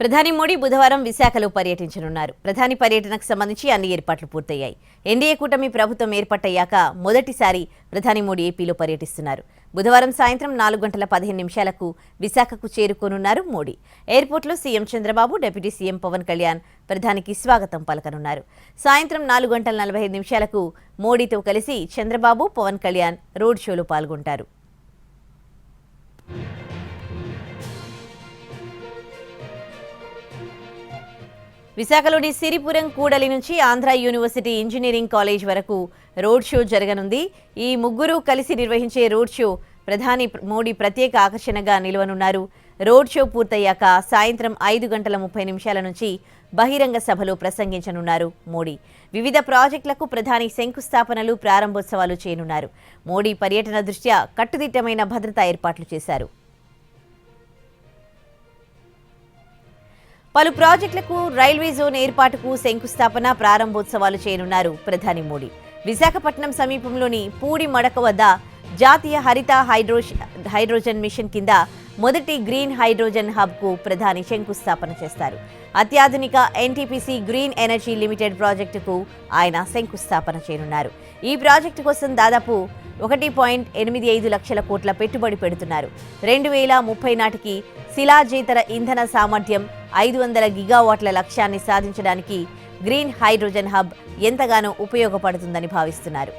ప్రధాని మోడీ బుధవారం విశాఖలో పర్యటించనున్నారు. ప్రధాని పర్యటనకు సంబంధించి అన్ని ఏర్పాట్లు పూర్తయ్యాయి. ఎన్డీఏ కూటమి ప్రభుత్వం ఏర్పట్టయ్యాక మొదటిసారి ప్రధాని మోడీ ఏపీలో పర్యటిస్తున్నారు. బుధవారం సాయంత్రం నాలుగు గంటల పదిహేను నిమిషాలకు విశాఖకు చేరుకోనున్నారు మోడీ. ఎయిర్పోర్ట్లో CM Chandrababu deputy CM Pawan Kalyan ప్రధానికి స్వాగతం పలకనున్నారు. సాయంత్రం నాలుగు గంటల నలభై ఐదు నిమిషాలకు మోడీతో కలిసి చంద్రబాబు పవన్ కళ్యాణ్ రోడ్ షోలో పాల్గొంటారు. విశాఖలోని సిరిపురం కూడలి నుంచి ఆంధ్ర యూనివర్సిటీ ఇంజనీరింగ్ కాలేజ్ వరకు రోడ్ షో జరగనుంది. ఈ ముగ్గురు కలిసి నిర్వహించే రోడ్ షో ప్రధాని మోడీ ప్రత్యేక ఆకర్షణగా నిలవనున్నారు. రోడ్ షో పూర్తయ్యాక సాయంత్రం ఐదు గంటల ముప్పై నిమిషాల నుంచి బహిరంగ సభలో ప్రసంగించనున్నారు మోడీ. వివిధ ప్రాజెక్టులకు ప్రధాని శంకుస్థాపనలు ప్రారంభోత్సవాలు చేయనున్నారు. మోడీ పర్యటన దృష్ట్యా కట్టుదిట్టమైన భద్రతా ఏర్పాట్లు చేశారు. పలు ప్రాజెక్టులకు రైల్వే జోన్ ఏర్పాటుకు శంకుస్థాపన ప్రారంభోత్సవాలు చేయనున్నారు ప్రధాని మోడీ. విశాఖపట్నం సమీపంలోని పూడి మడక వద్ద జాతీయ హరిత హైడ్రో హైడ్రోజన్ మిషన్ కింద మొదటి గ్రీన్ హైడ్రోజన్ హబ్కు ప్రధాని శంకుస్థాపన చేస్తారు. అత్యాధునిక ఎన్టీపీసీ గ్రీన్ ఎనర్జీ లిమిటెడ్ ప్రాజెక్టుకు ఆయన శంకుస్థాపన చేయనున్నారు. ఈ ప్రాజెక్టు కోసం దాదాపు ఒకటి పాయింట్ ఎనిమిది ఐదు లక్షల కోట్ల పెట్టుబడి పెడుతున్నారు. రెండు వేల ముప్పై నాటికి శిలాజేతర ఇంధన సామర్థ్యం ఐదు వందల గిగావాట్ల లక్ష్యాన్ని సాధించడానికి గ్రీన్ హైడ్రోజన్ హబ్ ఎంతగానో ఉపయోగపడుతుందని భావిస్తున్నారు.